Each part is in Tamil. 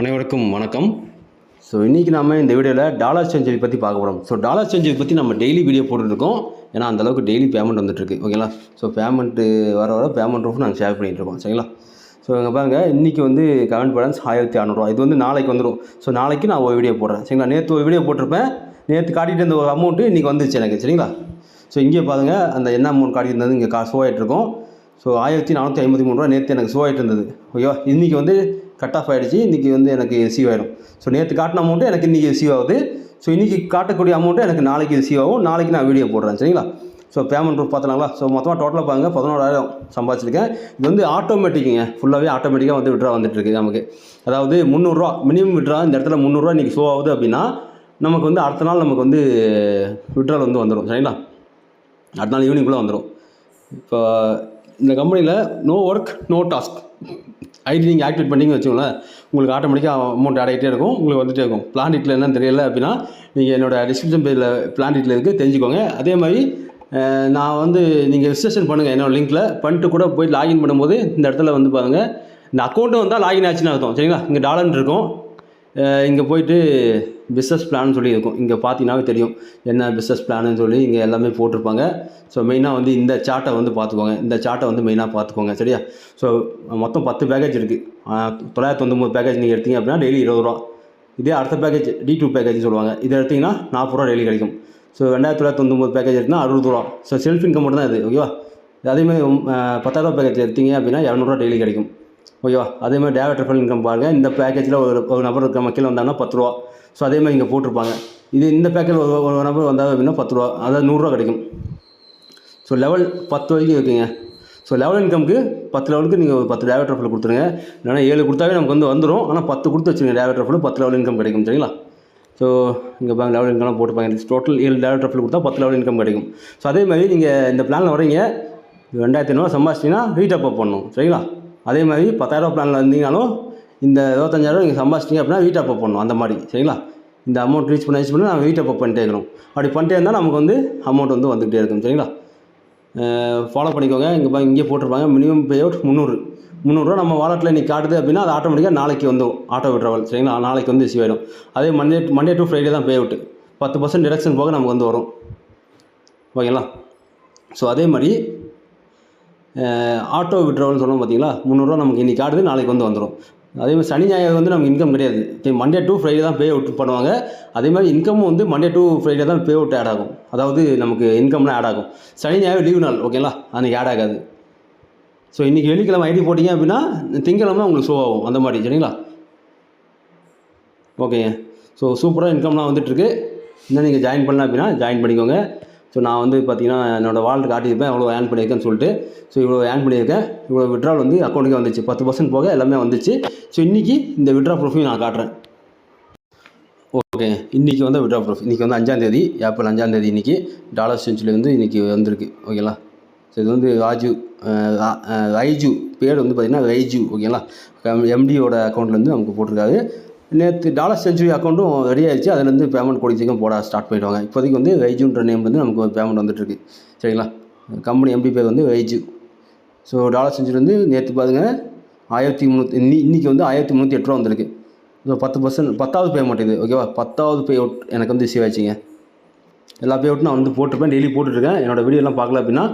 அனைவருக்கும் வணக்கம். ஸோ இன்றைக்கி நம்ம இந்த வீடியோவில் டாலர் சேஞ்சரி பற்றி பார்க்க போகிறோம் ஸோ டாலர் சேஞ்சரி பற்றி நம்ம டெய்லி வீடியோ போட்டுருக்கோம் ஏன்னா அந்தளவுக்கு டெய்லி பேமெண்ட் வந்துட்டுருக்கு ஓகேங்களா ஸோ பேமெண்ட்டு வர வர பேமெண்ட் ரூஃப் நாங்கள் ஷேர் பண்ணிகிட்ருக்கோம் சரிங்களா? ஸோ இங்கே பாருங்கள் இன்றைக்கி வந்து கரண்ட் பேலன்ஸ் ஆயிரத்தி அறநூறுவா. இது வந்து நாளைக்கு வந்துடும் ஸோ நாளைக்கு நான் ஒரு வீடியோ போடுறேன். சரிங்களா? நேற்று ஒரு வீடியோ போட்டிருப்பேன். நேற்று காட்டிட்டு இருந்த ஒரு அமௌண்ட்டு இன்றைக்கி வந்துச்சு எனக்கு. சரிங்களா? ஸோ இங்கே பாருங்கள் அந்த என்ன அமௌண்ட் காட்டியிருந்தது இங்கே கா ஷோ ஆகிட்ருக்கோம் ஸோ ஆயிரத்தி நானூற்றி ஐம்பத்தி மூணு ரூபா நேற்று எனக்கு ஷோ ஆகிட்டு இருந்தது ஓகேவா இன்றைக்கி வந்து கட் ஆஃப் ஆகிடுச்சு இன்றைக்கி வந்து எனக்கு ரிசீவ் ஆகிடும் ஸோ நேற்று காட்டின அமௌண்ட்டு எனக்கு இன்றைக்கி ரிசீவ் ஆகுது. ஸோ இன்றைக்கி காட்டக்கூடிய அமௌண்ட்டு எனக்கு நாளைக்கு ரிசீவ் ஆகும். நாளைக்கு நான் வீடியோ போடுறேன். சரிங்களா? ஸோ பேமெண்ட் ப்ரூஃப் பார்த்துலாங்களா ஸோ மொத்தமாக டோட்டலாக பாருங்க. பதினோராயிரம் சம்பாதிச்சிருக்கேன். இது வந்து ஆட்டோமேட்டிக்குங்க ஃபுல்லாகவே ஆட்டோமேட்டிக்காக வந்து விட்ரா வந்துட்டுருக்கு நமக்கு. அதாவது முந்நூறுரூவா மினிமம் விட்ரா இந்த இடத்துல முந்நூறுரூவா இன்றைக்கி ஷோ ஆகுது அப்படின்னா நமக்கு வந்து அடுத்த நாள் நமக்கு வந்து விட்ரால் வந்து வந்துடும் சரிங்களா? அடுத்த நாள் ஈவினிங்குள்ளே வந்துடும் இப்போ இந்த கம்பெனியில் no work no task ID நீங்கள் ஆக்டிவேட் பண்ணிங்கன்னு வச்சுக்கோங்களேன் உங்களுக்கு ஆட்டோமேட்டிக்காக அமௌண்ட் ஆட் ஆகிட்டே இருக்கும் உங்களுக்கு வந்துட்டே இருக்கும். பிளான் டீட்டில் என்னன்னு தெரியல அப்படின்னா நீங்கள் என்னோடய டிஸ்கிரிப்ஷன் பேஜில் பிளான் டீட்டில் இருக்குது தெரிஞ்சுக்கோங்க. அதே மாதிரி நான் வந்து நீங்கள் ரிஜிஸ்ட்ரேஷன் பண்ணுங்கள் என்னோடய லிங்க்கில் பண்ணிட்டு கூட போய் லாகின் பண்ணும்போது இந்த இடத்துல வந்து பாருங்கள் இந்த அக்கௌண்ட்டு வந்தால் லாகின் ஆச்சுன்னு அர்த்தம். சரிங்களா? இங்கே டாலர்னு இருக்கும். இங்கே போயிட்டு பிஸ்னஸ் பிளான் சொல்லி இருக்கும் இங்கே பார்த்தீங்கன்னாவே தெரியும். என்ன பிஸ்னஸ் பிளான்னு சொல்லி இங்கே எல்லாமே போட்டிருப்பாங்க. ஸோ மெயினாக வந்து இந்த சார்ட்டை வந்து பார்த்துக்கோங்க இந்த சார்ட்டை வந்து மெயினாக பார்த்துக்கோங்க சரியா? ஸோ மொத்தம் பத்து பேக்கேஜ் இருக்குது தொள்ளாயிரத்தி தொண்ணூறு பேக்கேஜ் நீங்கள் எடுத்தீங்க அப்படின்னா டெய்லி இருபது ரூபா. இதே அடுத்த பேக்கேஜ் டி டூ பேக்கேஜ் சொல்லுவாங்க. இதை எடுத்தீங்கன்னா நாற்பது ரூபா டெய்லி கிடைக்கும். ஸோ ரெண்டாயிரத்தி தொள்ளாயிரத்தி தொண்ணூறு பேக்கேஜ் எடுத்தினா அறுபது ரூபா ஸோ செல்ஃப் இன்கம் மட்டும் தான் இது ஓகேவா அதேமாதிரி பத்தாயிரரூபா பேக்கேஜ் எடுத்தீங்க அப்படின்னா இரநூறுவா டெய்லி கிடைக்கும். ஓகேவா? அதே மாதிரி டேரக்ட் இன்கம் பாருங்கள் இந்த பேக்கேஜில் ஒரு ஒரு நபர் இருக்க கீழே வந்தாங்கன்னா பத்து ரூபா ஸோ அதே மாதிரி இங்கே போட்டிருப்பாங்க. இது இந்த பேக்கேஜ் ஒரு ஒரு நபர் வந்தாங்க அப்படின்னா பத்து ரூபா அதாவது நூறுரூவா கிடைக்கும். ஸோ லெவல் பத்து வரைக்கும் இருக்குங்க. ஸோ லெவல் இன்கம்க்கு பத்து லெவலுக்கு நீங்கள் ஒரு பத்து டேரக்டர் ரெஃபரல் கொடுத்துருங்க. இல்லைனா ஏழு கொடுத்தாவே நமக்கு வந்து வந்துடும் ஆனால் பத்து கொடுத்து வச்சுருங்க டேரக்டர் ரெஃபரல் பத்து லெவல் இன்கம் கிடைக்கும். சரிங்களா? ஸோ இங்கே பாருங்க லெவல் இன்கம்லாம் போட்டுப்பாங்க டோட்டல் ஏழு டேரக்டர் ரெஃபரல் கொடுத்தா பத்து லெவல் இன்கம் கிடைக்கும். ஸோ அதே மாதிரி நீங்கள் இந்த பிளானில் வரீங்க ரெண்டாயிரத்தி ஐநூறுவா சம்பாதிச்சிங்கன்னா ரீடாப் அப் பண்ணணும். சரிங்களா? அதே மாதிரி பத்தாயிரரூவா பிளானில் இருந்தீங்கனாலும் இந்த இருபத்தஞ்சாயிரம் நீங்கள் சம்பாதிச்சிங்க அப்படின்னா வீட்டை அப்போ பண்ணணும் அந்த மாதிரி. சரிங்களா? இந்த அமௌண்ட் ரீச் பண்ண ரீச் பண்ணி நாங்கள் வீட்டை அப்போ பண்ணிட்டே இருக்கணும். அப்படி பண்ணிட்டே இருந்தால் நமக்கு வந்து அமௌண்ட் வந்து வந்துகிட்டே இருக்கும் சரிங்களா? ஃபாலோ பண்ணிக்கோங்க. இங்கே பா இங்கே போட்டிருப்பாங்க. மினிமம் பே அவுட் முந்நூறு. முந்நூறுரூவா நம்ம வாலெட்டில் இன்றைக்கி காட்டுது அப்படின்னா அது ஆட்டோமேட்டிக்காக நாளைக்கு வந்துடும் ஆட்டோ ட்ராவல் சரிங்களா? நாளைக்கு வந்து ரிசீவ் ஆகிடும் அதே மண்டே மண்டே டு ஃப்ரைடே தான் பே அவுட்டு பத்து பர்சன்ட் டிடக்ஷன் போக நமக்கு வந்து வரும். ஓகேங்களா? ஸோ அதே மாதிரி ஆட்டோ விட்ரவல்னு சொன்னோம் பார்த்தீங்களா? முந்நூறுரூவா நமக்கு இன்றைக்கி ஆடுது நாளைக்கு வந்து வந்துடும் அதே மாதிரி சனி ஞாயிறு வந்து நமக்கு இன்கம் கிடையாது. மண்டே டு ஃப்ரைடே தான் பே அவுட் பண்ணுவாங்க. அதே மாதிரி இன்கமும் வந்து மண்டே டு ஃப்ரைடே தான் பே அவுட் ஆட் ஆகும். அதாவது நமக்கு இன்கம்லாம் ஆட் ஆகும். சனி ஞாயிறு லீவ் நாள் ஓகேங்களா அன்றைக்கி ஆட் ஆகாது. ஸோ இன்றைக்கி வெள்ளிக்கிழமை ஐடி போட்டிங்க அப்படின்னா திங்கக்கிழமை உங்களுக்கு ஷோ ஆகும். அந்த மாதிரி சரிங்களா? ஓகேங்க ஸோ சூப்பராக இன்கம்லாம் வந்துட்டுருக்கு இன்னும் நீங்கள் ஜாயின் பண்ணலாம் அப்படின்னா ஜாயின் பண்ணிக்கோங்க. ஸோ நான் வந்து பார்த்தீங்கன்னா என்னோடய வாலெட் காட்டியிருப்பேன். எவ்வளோ ஏர்ன் பண்ணியிருக்கேன்னு சொல்லிட்டு. ஸோ இவ்வளோ ஏர்ன் பண்ணியிருக்கேன். இவ்வளோ விட்ரால் வந்து அக்கௌண்ட்டுக்கே வந்துச்சு. பத்து பர்சன்ட் போக எல்லாமே வந்துச்சு. ஸோ இன்றைக்கி இந்த விட்ரா ப்ரூஃபையும் நான் காட்டுறேன். ஓகே இன்றைக்கி வந்து விட்ரா ப்ரூஃப் இன்றைக்கி வந்து அஞ்சாந்தேதி ஏப்ரல் அஞ்சாந்தேதி இன்றைக்கி டாலர் செஞ்சுரி வந்து இன்றைக்கி வந்திருக்கு. ஓகேங்களா ஸோ இது வந்து ராஜு ரைஜு. பேர் வந்து பார்த்திங்கன்னா ரைஜு. ஓகேங்களா எம்டியோட அக்கௌண்ட்லேருந்து நமக்கு போட்டிருக்காரு. நேற்று டாலர் செஞ்சுரி அக்கௌண்ட்டும் ரெடி ஆயிடுச்சு. அதுலேருந்து பேமெண்ட் கூடிய சீக்கிரம் போட ஸ்டார்ட் பண்ணிடுவாங்க இப்போதைக்கு வந்து ரைஜுன்ற நேம் வந்து நமக்கு பேமெண்ட் வந்துட்டுருக்கு. சரிங்களா? கம்பெனி எம்டி பேர் வந்து ரைஜு ஸோ டாலர் செஞ்சுரி வந்து நேற்று பாருங்க ஆயிரத்தி முந்நூற்றி இன்னி இன்றைக்கி வந்து ஆயிரத்தி முந்நூற்றி எட்டு ரூபா வந்திருக்கு. ஸோ பத்து பர்சன்ட் பத்தாவது பேமெண்ட் இது. ஓகேவா பத்தாவது பே அவுட் எனக்கு வந்து ரிசீவ் ஆச்சுங்க எல்லா பே அவுட்டும் நான் வந்து போட்டிருப்பேன். டெய்லி போட்டுட்ருக்கேன் என்னோடய வீடியோலாம் பார்க்கல அப்படின்னா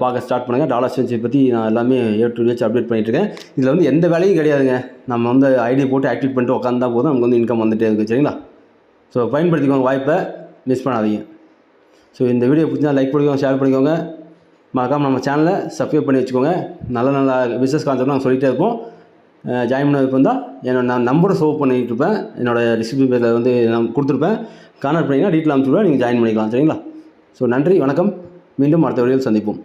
பார்க்க ஸ்டார்ட் பண்ணுங்கள் டாலர் செஞ்சு பற்றி நான் எல்லாமே ஏ டு வச்சு அப்டேட் பண்ணிகிட்ருக்கேன் இதில் வந்து எந்த வேலையும் கிடையாதுங்க. நம்ம வந்து ஐடி போட்டு ஆக்டிவேட் பண்ணிட்டு உட்காந்தா போதும் நமக்கு வந்து இன்கம் வந்துகிட்டே இருக்குது சரிங்களா? ஸோ பயன்படுத்திக்கோங்க வாய்ப்பை மிஸ் பண்ணாதீங்க. ஸோ இந்த வீடியோ பிடிச்சா லைக் பண்ணிக்கோங்க ஷேர் பண்ணிக்கோங்க. மறக்காமல் நம்ம சேனலை சப்ஸ்கிரைப் பண்ணி வச்சுக்கோங்க. நல்ல நல்ல பிஸ்னஸ் கான்செப்ட் நாங்கள் சொல்லிகிட்டே இருப்போம். ஜாயின் பண்ண இப்போ என்னோட நான் நம்பரை சேவ் பண்ணிகிட்டு இருப்பேன். என்னோடய டிஸ்கிரிப்ஷன் பேரில் வந்து நான் கொடுத்துருப்பேன். கான்டாக்ட் பண்ணிங்கன்னா டீட்டெயில் அனுப்பிச்சுடுவேன் நீங்கள் ஜாயின் பண்ணிக்கலாம் சரிங்களா? ஸோ நன்றி வணக்கம். மீண்டும் அடுத்த வழியில் சந்திப்போம்.